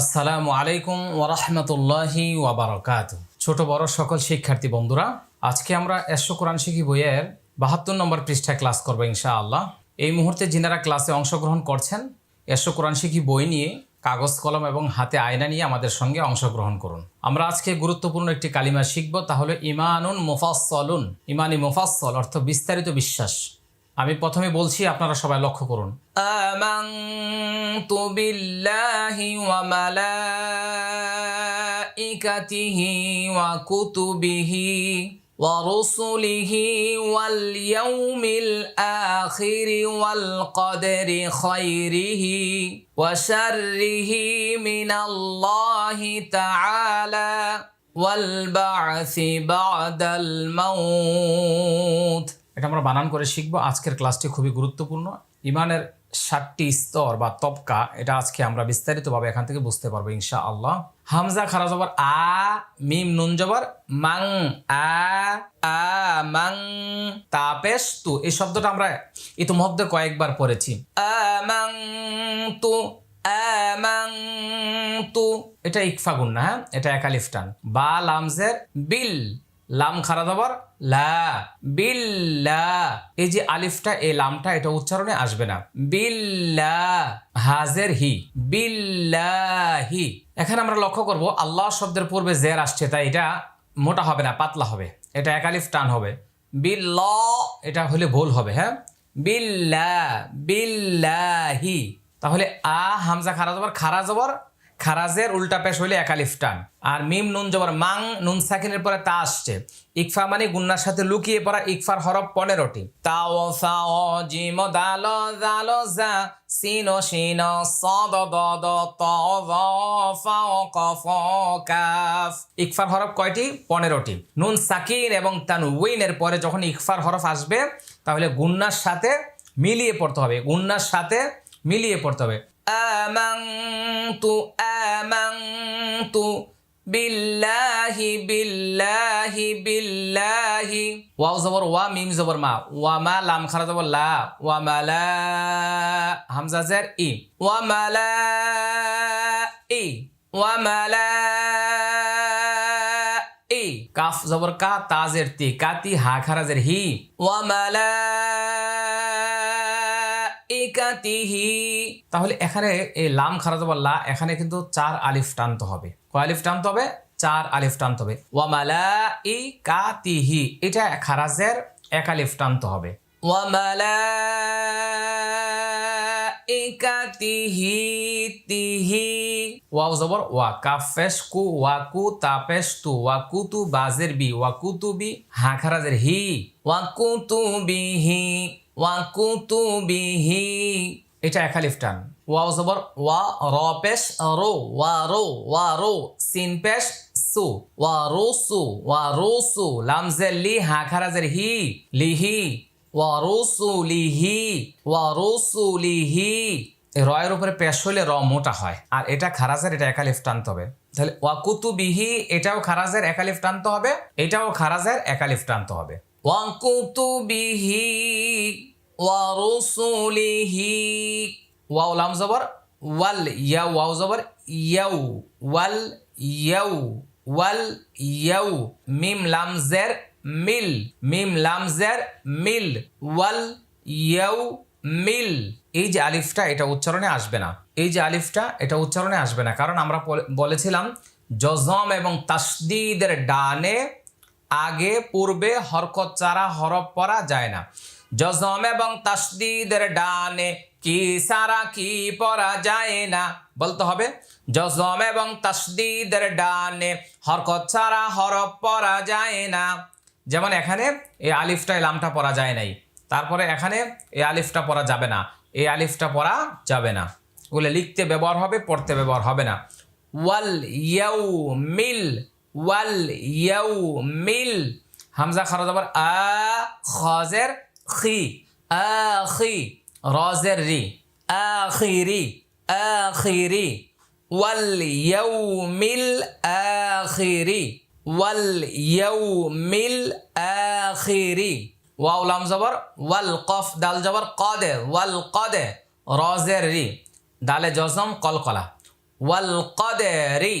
আসসালামু আলাইকুম ওরহমতুল্লাহি ওয়াবারকাত ছোট বড় সকল শিক্ষার্থী বন্ধুরা, আজকে আমরা এশো কোরআন শিখি বইয়ের বাহাত্তর নম্বর পৃষ্ঠায় ক্লাস করব ইনশাআল্লাহ। এই মুহূর্তে যিনারা ক্লাসে অংশগ্রহণ করছেন এশো কোরআন শিখি বই নিয়ে কাগজ, কলম এবং হাতে আয়না নিয়ে আমাদের সঙ্গে অংশগ্রহণ করুন। আমরা আজকে গুরুত্বপূর্ণ একটি কালিমা শিখব, তাহলে ইমানুন মুফাসলুন ইমানি মুফাসল অর্থ বিস্তারিত বিশ্বাস। আমি প্রথমে বলছি, আপনারা সবাই লক্ষ্য করুন। আমানতু বিল্লাহি ওয়া মালাইকাতিহি ওয়া কুতুবিহি ওয়া রুসুলিহি ওয়াল ইয়াউমিল আখির ওয়াল কদরি খাইরিহি ওয়া শাররিহি মিনাল্লাহি তাআলা ওয়াল বা'সি বা'দাল মাউত। এটা আমরা বানান করে শিখব। আজকের ক্লাসটি খুবই গুরুত্বপূর্ণ। ইমানের ষাটটি স্তর বা তবকা, এটা আজকে আমরা বিস্তারিতভাবে এখান থেকে বুঝতে পারব ইনশা আল্লাহ হামজা, খারা জবর, আ, মিম, নুন জবর, মাং, আ আ, মাং তাপেশ তু এই শব্দটা আমরা ইতিমধ্যে কয়েকবার পড়েছি। আ, মাং, তু এটা ইকফা গুণ না হ্যাঁ? এটা একালিফ টান। বা, লামজের, বিল। লাম খারা দাবার লা, বিল্লা। এই যে আলিফটা, এই লামটা, এটা উচ্চারণে আসবে না। বিল্লা, হাজের হি, বিল্লাহি। এখানে আমরা লক্ষ্য করব, আল্লাহ শব্দের পূর্বে জের আসছে, তাই এটা মোটা হবে না, পাতলা হবে। এটা একালিফ টান হবে। বিল্ল, এটা হলে ভুল হবে হ্যাঁ? বিল্লা, বিল্লাহি। তাহলে আ, হামজা খারা জবর খারা জবর খারাজের উল্টা পেশ হইলে একালিফ টান। আর মিম নুন জবর মাং নুন সাকিনের পরে তা আসছে। ইকফা মানে গুন্নার সাথে লুকিয়ে পড়া ইকফার হরফ পনেরোটি। জিম দাল দ দ ত জ ফাও কফ কাফ। ইকফার হরফ কয়টি? পনেরোটি। নুন সাকিন এবং তানউইনের পরে যখন ইকফার হরফ আসবে, তাহলে গুন্নার সাথে মিলিয়ে পড়তে হবে। গুন্নার সাথে মিলিয়ে পড়তে হবে। আমাংতু আমাংতু বিল্লাহি বিল্লাহি বিল্লাহি ওয়াও জবর ওয়া মিম জবর মা ওয়া মা লাম খারা জবর লা ওয়া মালা হামজা জের ই ওয়া মালা ই ওয়া মালা ই কাফ জবর কা তাজের তি কাতি হা খারাজের হি ওয়া মালা তাহলে এখানে এই লাম খারাজ লা এখানে কিন্তু চার আলিফ টানতে হবে। কয় আলিফ টানতে হবে? চার আলিফ টানতে হবে। ওয়ামালা ই কাতিহি এটা খারাজের এক আলিফ টানতে হবে। ওয়ামালা ইকাতিহি তিহি। ওয়াও জবর, ওয়া কাফেশ কু ওয়া কু তাপেশ তু ওয়া কুতু বাজের বি ওয়া কুতুবি হা খারাজের হি। ওয়া কুতুবিহি। ওয়াকুতুবিহি এটা একালিফ টান। ওয়াও জবর, ওয়া, র পেশ, রো, ওয়া রো ওয়া, রো, সিন পেশ, সু, ওয়া, রো, সু, ওয়া, রো, সু লামজের লি, হা খারাজের হি লিহি ওয়া, রো, সু লিহি ওয়া, রো, সু লিহি রয়ের উপরে পেশ হইলে র মোটা হয়। আর এটা খারাজের এটা একালিফ টানতে হবে। তাহলে ওয়াকুতুবিহি এটাও খারাজের একালিফ টানতে হবে, এটাও খারাজের একালিফ টানতে হবে। ওয়াকুতুবিহি ওয়ারুসুলিহি ওয়াও, লাম জবর, ওয়াল ইয়া ওয়াও জবর, ইয়াউ, ওয়াল ইয়াউ ওয়াল ইয়াউ, মিম, লাম, জের, মিল, মিম, লাম, জের, মিল, ওয়াল ইয়াউ, মিল। এই যে আলিফটা, এটা উচ্চারণে আসবে না। এই যে আলিফটা, এটা উচ্চারণে আসবে না। কারণ আমরা বলেছিলাম জজম এবং তাসদিদের ডানে আগে, পূর্বে হরকত চারা হরফ পরা যায় না। জজম এবং তাসদিদের ডানে কি সারা কি পরা যায় না। বলতে হবে জজম এবং তাসদিদের ডানে হরকত ছাড়া হরফ পরা যায় না। যেমন এখানে এই আলিফটা লামটা পরা যায় নাই। তারপরে এখানে এই আলিফটা পরা যাবে না। এই আলিফটা পরা যাবে না। ওগুলো লিখতে ব্যবহার হবে, পড়তে ব্যবহার হবে না। ওয়াল ইয়াউ মিল ওয়াল ইয়াউ মিল হামজা খারজ আবার আ, খজের খি। আখি রজের রি। আখিরি আখিরি ওয়াল ইয়াউমিল আখিরি ওয়াল ইয়াউমিল আখিরি ওয়াও লাম জবর, ওয়াল কফ, দাল জবর, কদে। ওয়াল কদে, রজের রি। দালে জজম, কলকলা। ওয়াল কদেরি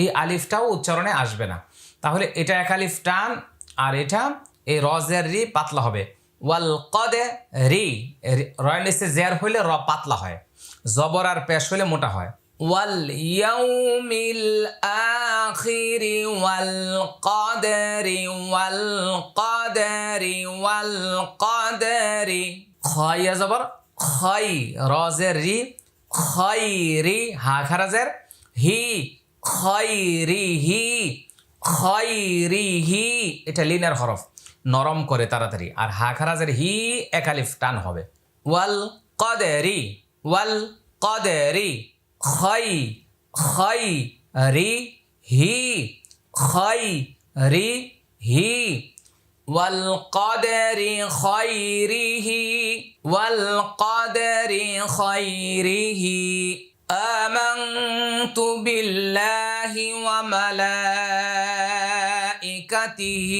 এই আলিফটাও উচ্চারণে আসবে না। তাহলে এটা এক আলিফ টান আর এটা এই রজের রি পাতলা হবে। ওয়াল কদে রি রয়নিসে জের হইলে র পাতলা হয়। জবর আর পেশ হইলে মোটা হয়। ওয়াল ইয়াউমিল আখিরি, ওয়াল কদরি ওয়াল কদরি ওয়াল কদরি। খয়া জবর খই রজের রি খৈরি হা খারাজের, হি খয়রিহি খয়রিহি এটা লিনার হরফ। নরম করে তাড়াতাড়ি। আর হা খারাজের হি একালিফ টান হবে। ওয়াল কদেরি ওয়াল কদেরি। খই খই রি হি খই রি হি। ওয়াল কদেরি খৈরিহি ওয়াল কদেরি খৈরিহি آمنت بالله وملائكته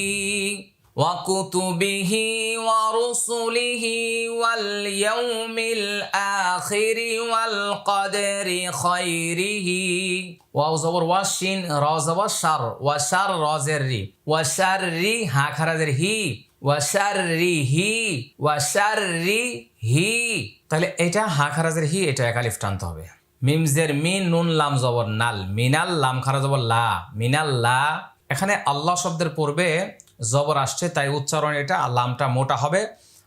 وكتبه ورسله واليوم الآخر والقدر خيره ওয়াও জবর ওয়াশিন র জবর শার ওয়াশার রজের রি ওয়াশার রি হা খারাজের হি ওয়াশার রি হি ওয়াশার রি হি তাহলে এটা হা খারাজের হি এটা একালিফ টানতে হবে মিমজের মিন নুন লাম জবর নাল, মিনাল লাম খারা জবর লা, মিনাল লা। এখানে আল্লাহ শব্দের পূর্বে জবর আসছে, তাই উচ্চারণ এটা লামটা মোটা হবে।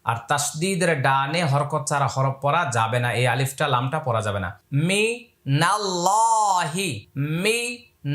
আর তাসদিদের ডানে হরকত ছাড়া হরফ পরা যাবে না, এই আলিফটা, লামটা পরা যাবে না। মি নাল্লাহি মি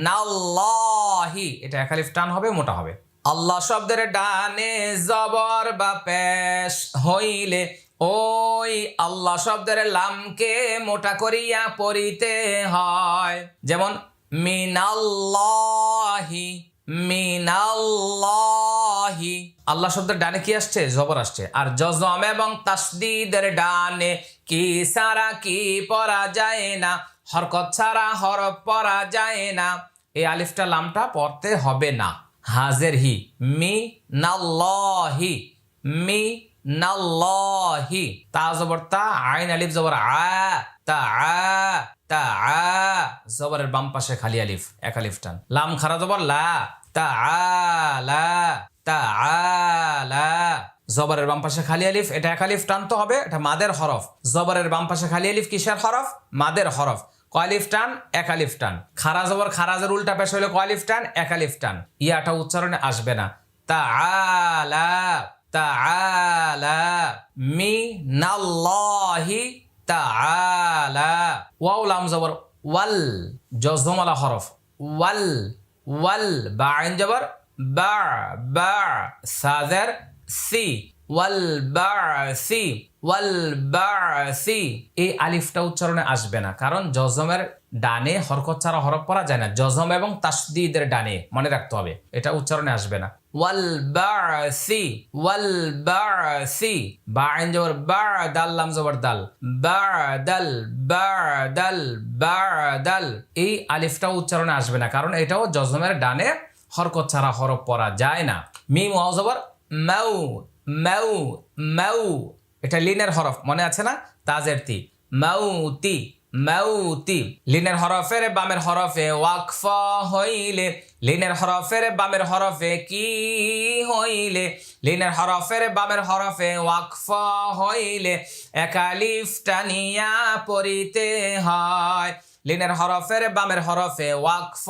নাল্লাহি এটা এক আলিফ টান হবে, মোটা হবে। আল্লাহ শব্দের ডানে জবর বা পেশ হইলে ওই আল্লাহ শব্দের লামকে মোটা করিয়া পড়িতে হয়। যেমন, মিনাল্লাহি মিনাল্লাহি। আল্লাহ শব্দের ডানে কি আসছে? জবর আসছে। আর জজম এবং তাসদিদের ডানে কি সারা কি পড়া যায় না? হরকত ছাড়া, হরফ পড়া যায় না। এই আলিফটা লামটা পড়তে হবে না। হাজের হি মি নাল্লাহি মি নাল্লাহি, তা জবর তা, আইন আলিফ জবর আ, তা আ তা আ, জবরের বাম পাশে খালি আলিফ, এক আলিফ টান। লাম খারা জবর লা, তা আ, লা, তা আ, লা, জবরের বাম পাশে খালি আলিফ, এটা এক আলিফ টান তো হবে, এটা মাদের হরফ। জবরের বাম পাশে খালি আলিফ কিসের হরফ? মাদের হরফ। কয়ালিফ টান? একালিফ টান। খারা জবর খারাজের উল্টা পেশ হইলে কয়ালিফ টান? একালিফ টান। ইয়াটা উচ্চারণে আসবে না। তা আলা ওয়াও, লাম, জবর হরফ। ওয়াল বা জবর, বা বা সি। ওয়াল বাসি ওয়াল বাসি এই আলিফটা উচ্চারণে আসবে না, কারণ জজমের ডানে হরকত ছাড়া হরফ পড়া যায় না। জজম এবং তাসদিদের ডানে মনে রাখতে হবে। এটা উচ্চারণে আসবে না। ওয়াল বাসি ওয়াল বাসি। বা আইন জবর বা দাল লাম জবর দাল। বা দাল বা দাল বা দাল এই আলিফটা উচ্চারণে আসবে না কারণ এটাও জজমের ডানে হরকত ছাড়া হরফ পড়া যায় না। মিম ওয়াও জবর মাউ মাউ মাউ। এটা লিনের হরফ মনে আছে না? তাজের তি। মাউতি মাউতি, লিনের হরফের বামের হরফে ওয়াকফ হইলে, লিনের হরফের বামের হরফে কি হইলে, লিনের হরফের বামের হরফে ওয়াকফ হইলে একালিফ টানিয়া পড়িতে হয়। লিনের হরফের বামের হরফে ওয়াকফ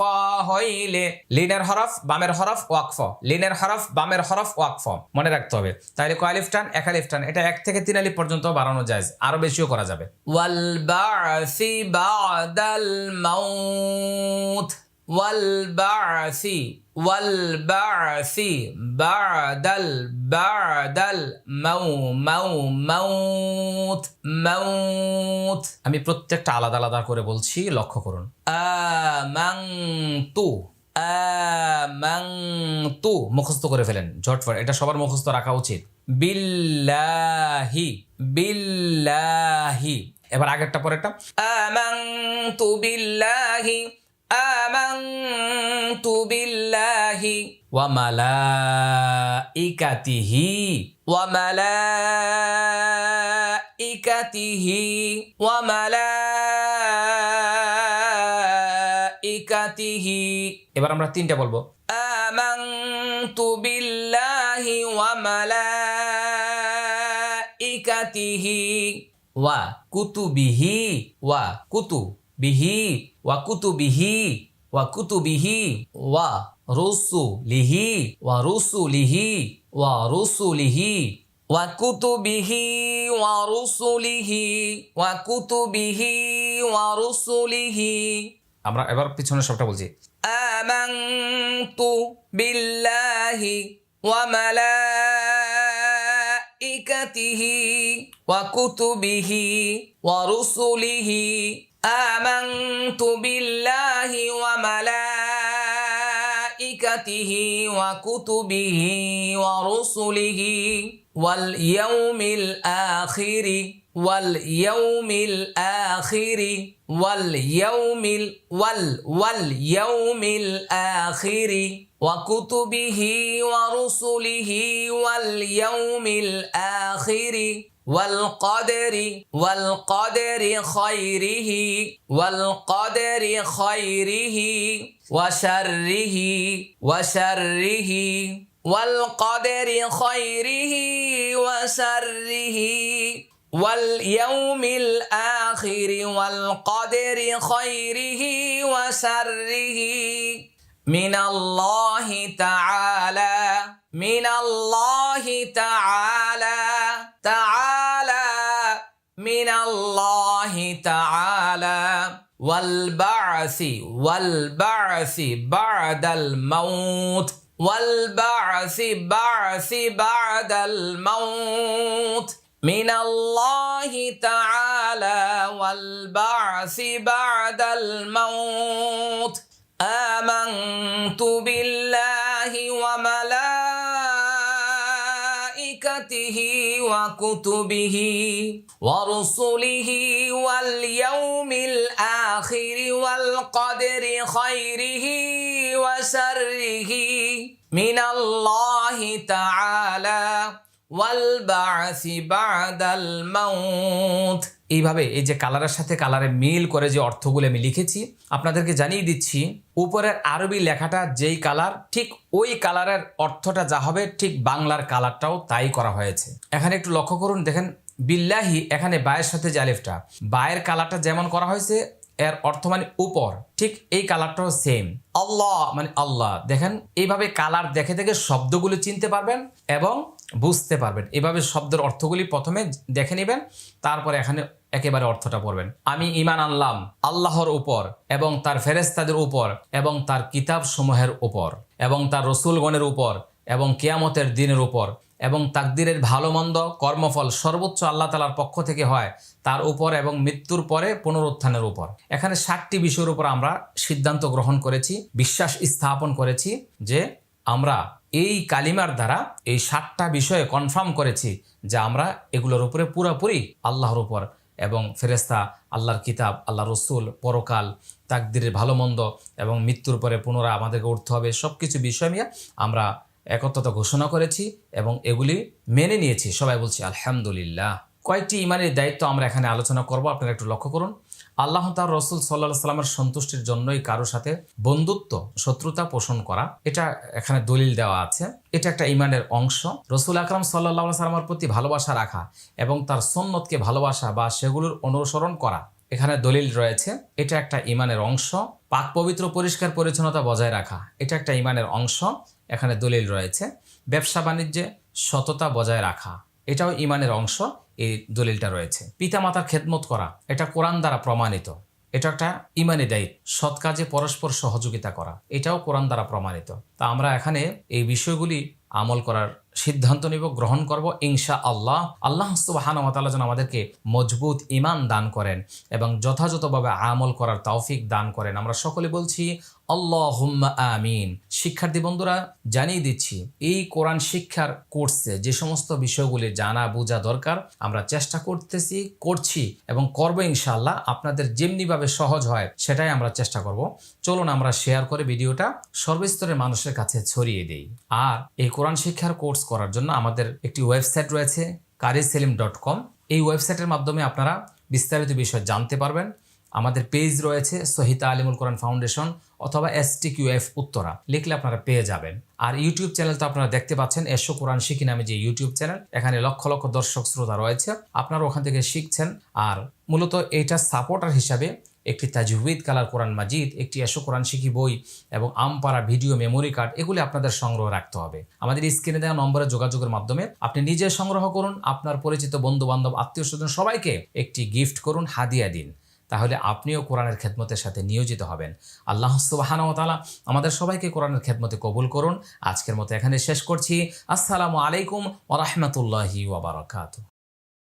হইলে, লিনের হরফ বামের হরফ ওয়াকফ, লিনের হরফ বামের হরফ ওয়াকফ মনে রাখতে হবে। তাহলে কয়ালিফ টান? একালিফ টান। এটা এক থেকে তিন আলিফ পর্যন্ত বাড়ানো যায়, আরও বেশিও করা যাবে। ওয়াল বাসি বাদাল মাউত। ওয়াল বাসি ওয়াল বাসি বাদাল বাদাল মাউ মাউ মাউত মাউত। আমি প্রত্যেকটা আলাদা আলাদা করে বলছি লক্ষ্য করুন। আমাংতু আমাংতু। মুখস্থ করে ফেলেন ঝটফট। এটা সবার মুখস্থ রাখা উচিত। বিল্লাহি বিল্লাহি। এবার আগেরটা পরেরটা। আমাংতু বিল্লাহি আমাংতু বিল্লাহি ওয়া মালাইকাতিহি ওয়া মালাইকাতিহি ওয়া মালাইকাতিহি। এবার আমরা তিনটা বলব। আমানতু বিল্লাহি ওয়া মালাইকাতিহি ওয়া কুতুবিহি ওয়া কুতুবিহি ওয়া কুতুবিহি ওয়া ওয়া রুসুলিহি ওয়া রুসুলিহি ওয়া রুসুলিহি ওয়া কুতুবিহি ওয়া রুসুলিহি ওয়া কুতুবিহি ওয়া রুসুলিহি। আমরা এবার পিছনে সবটা বলছি। আমানতু বিল্লাহি ওয়া মালাইকাতিহি ওয়া কুতুবিহি ওয়া রুসুলিহি। آمنت بالله وملائكته وكتبه ورسله واليوم الآخر واليوم الآخر واليوم ال وال واليوم الآخر وكتبه ورسله واليوم الآخر. والقدر والقدر خيره والقدر خيره وشره وشره والقدر خيره وشره واليوم الآخر والقدر خيره وشره. من الله تعالى من الله تعالى تعالى الله تعالى والبعث والبعث بعد الموت والبعث بعث بعد الموت من الله تعالى والبعث بعد الموت آمنت بالله وكتبه ورسله واليوم الآخر والقدر خيره وسره من الله تعالى والبعث بعد الموت এইভাবে এই যে কালারের সাথে কালারে মিল করে যে অর্থগুলো আমি লিখেছি, আপনাদেরকে জানিয়ে দিচ্ছি, উপরের আরবি লেখাটা যেই কালার, ঠিক ওই কালারের অর্থটা যা হবে, ঠিক বাংলার কালারটাও তাই করা হয়েছে। এখানে একটু লক্ষ্য করুন, দেখেন, বিল্লাহি, এখানে বায়ের সাথে জালিফটা বায়ের কালারটা যেমন করা হয়েছে, এর অর্থ মানে উপর, ঠিক এই কালারটাও সেম আল্লাহ মানে আল্লাহ, দেখেন, এইভাবে কালার দেখে দেখে শব্দগুলো চিনতে পারবেন এবং বুঝতে পারবেন। এভাবে শব্দের অর্থগুলি প্রথমে দেখে নেবেন, তারপরে এখানে একেবারে অর্থটা পড়বেন। আমি ইমান আনলাম আল্লাহর উপর এবং তার ফেরেস্তাদের উপর এবং তার কিতাব সমূহের উপর এবং তার রসুলগণের উপর এবং কেয়ামতের দিনের উপর এবং তাকদিরের ভালো মন্দ কর্মফল সর্বোচ্চ আল্লাহ তালার পক্ষ থেকে হয় তার উপর এবং মৃত্যুর পরে পুনরুত্থানের উপর। এখানে ষাটটি বিষয়ের উপর আমরা সিদ্ধান্ত গ্রহণ করেছি, বিশ্বাস স্থাপন করেছি যে আমরা এই কালিমার দ্বারা এই সাতটা বিষয়ে কনফার্ম করেছি যে আমরা এগুলোর উপরে পুরোপুরি আল্লাহর উপর এবং ফেরেস্তা আল্লাহর কিতাব আল্লাহ রসুল, পরকাল তাকদিরের ভালো মন্দ এবং মৃত্যুর পরে পুনরায় আমাদেরকে উঠতে হবে। সব কিছু বিষয় নিয়ে আমরা একত্রতা ঘোষণা করেছি এবং এগুলি মেনে নিয়েছি। সবাই বলছি, আলহামদুলিল্লাহ। কয়েকটি ইমানের দায়িত্ব আমরা এখানে আলোচনা করব, আপনারা একটু লক্ষ্য করুন। আল্লাহ তার রসুল সাল্লাহ সাল্লামের সন্তুষ্টির জন্যই কারোর সাথে বন্ধুত্ব, শত্রুতা পোষণ করা, এটা এখানে দলিল দেওয়া আছে। এটা একটা ইমানের অংশ। রসুল আকরাম সাল্লাহ সাল্লামের প্রতি ভালোবাসা রাখা এবং তার সন্ন্যতকে ভালোবাসা বা সেগুলোর অনুসরণ করা, এখানে দলিল রয়েছে। এটা একটা ইমানের অংশ। পাক পবিত্র, পরিষ্কার, পরিচ্ছন্নতা বজায় রাখা, এটা একটা ইমানের অংশ। এখানে দলিল রয়েছে। ব্যবসা বাণিজ্যে সততা বজায় রাখা, এটাও ইমানের অংশ। এই দলিলটা রয়েছে। পিতামাতার খেদমত করা, এটা কোরআন দ্বারা প্রমাণিত। এটা একটা ইমানি দায়িত্ব সৎ কাজে পরস্পর সহযোগিতা করা, এটাও কোরআন দ্বারা প্রমাণিত। তা আমরা এখানে এই বিষয়গুলি আমল করার সিদ্ধান্ত নিব, গ্রহণ করব ইনশা আল্লাহ আল্লাহ সুবাহানতাল্লাহ যেন আমাদেরকে মজবুত ইমান দান করেন এবং যথাযথভাবে আমল করার তৌফিক দান করেন। আমরা সকলে বলছি আল্লাহ আমিন। শিক্ষার্থী বন্ধুরা, জানিয়ে দিচ্ছি, এই কোরআন শিক্ষার কোর্সে যে সমস্ত বিষয়গুলি জানা, বোঝা দরকার, আমরা চেষ্টা করতেছি, করছি এবং করব ইনশাল্লাহ আপনাদের যেমনিভাবে সহজ হয়, সেটাই আমরা চেষ্টা করব। চলুন আমরা শেয়ার করে ভিডিওটা সর্বস্তরের মানুষের কাছে ছড়িয়ে দিই। আর এই কোরআন শিক্ষার কোর্স করার জন্য আমাদের একটি ওয়েবসাইট রয়েছে কারি সেলিম ডট কম। এই ওয়েবসাইটের মাধ্যমে আপনারা বিস্তারিত বিষয় জানতে পারবেন আমাদের পেজ রয়েছে সহিতা আলিমুল কোরআন ফাউন্ডেশন অথবা এস কিউএফ উত্তরা। লিখলে আপনারা পেয়ে যাবেন। আর ইউটিউব চ্যানেল তো আপনারা দেখতে পাচ্ছেন, এসো কোরআন শিখি নামে যে ইউটিউব চ্যানেল এখানে লক্ষ লক্ষ দর্শক শ্রোতা রয়েছে। আপনারা ওখান থেকে শিখছেন। আর মূলত এইটা সাপোর্টার হিসাবে একটি তাজউইদ কালার কোরআন মাজিদ, একটি এসো কোরআন শিখি বই এবং আমপাড়া ভিডিও মেমোরি কার্ড এগুলি আপনাদের সংগ্রহ রাখতে হবে। আমাদের স্ক্রিনে দেওয়া নম্বরে যোগাযোগের মাধ্যমে আপনি নিজে সংগ্রহ করুন, আপনার পরিচিত বন্ধু বান্ধব আত্মীয় স্বজন সবাইকে একটি গিফট করুন, হাদিয়া দিন। তাহলে আপনিও কোরআনের খেদমতের সাথে নিয়োজিত হবেন। আল্লাহ সুবাহান তালা আমাদের সবাইকে কোরআনের খেদমতে কবুল করুন। আজকের মতো এখানে শেষ করছি। আসসালামু আলাইকুম ওরহমতুল্লাহি ওবরাকাতু